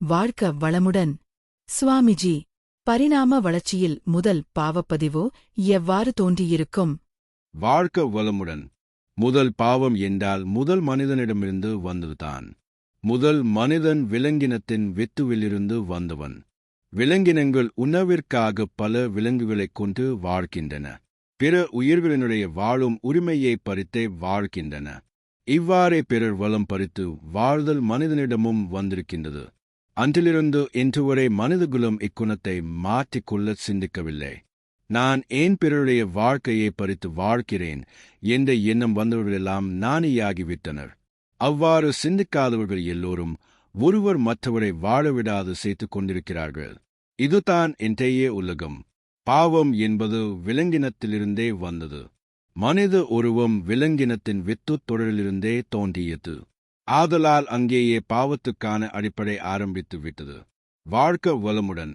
வாழ்க்க வளமுடன். சுவாமிஜி பரிணாம வளர்ச்சியில் முதல் பாவப்பதிவு எவ்வாறு தோன்றியிருக்கும்? வாழ்க்க வளமுடன். முதல் பாவம் என்றால் முதல் மனிதனிடமிருந்து வந்ததுதான். முதல் மனிதன் விலங்கினத்தின் வித்துவிலிருந்து வந்தவன். விலங்கினங்கள் உணவிற்காக பல விலங்குகளைக் கொண்டு வாழ்கின்றன. பிற உயிர்களினுடைய வாழும் உரிமையை பறித்தே வாழ்கின்றன. இவ்வாறே பிறர் வளம் பறித்து வாழ்தல் மனிதனிடமும் வந்திருக்கின்றது. அன்றிலிருந்து இன்று வரை மனிதகுலம் இக்குணத்தை மாற்றிக்கொள்ள சிந்திக்கவில்லை. நான் ஏன் பிறருடைய வாழ்க்கையை பறித்து வாழ்கிறேன் என்ற எண்ணம் வந்தவர்களெல்லாம் நாணியாகிவிட்டனர் அவ்வாறு சிந்திக்காதவர்கள் எல்லோரும் ஒருவர் மற்றவரை வாழவிடாது சேர்த்துக் கொண்டிருக்கிறார்கள். இதுதான் இன்றைய உலகம். பாவம் என்பது விலங்கினத்திலிருந்தே வந்தது. மனித உருவம் விலங்கினத்தின் வித்துத் தொடரிலிருந்தே தோன்றியது. ஆதலால் அங்கேயே பாவத்துக்கான அடிப்படை ஆரம்பித்து விட்டது வாழ்க்க வளமுடன்.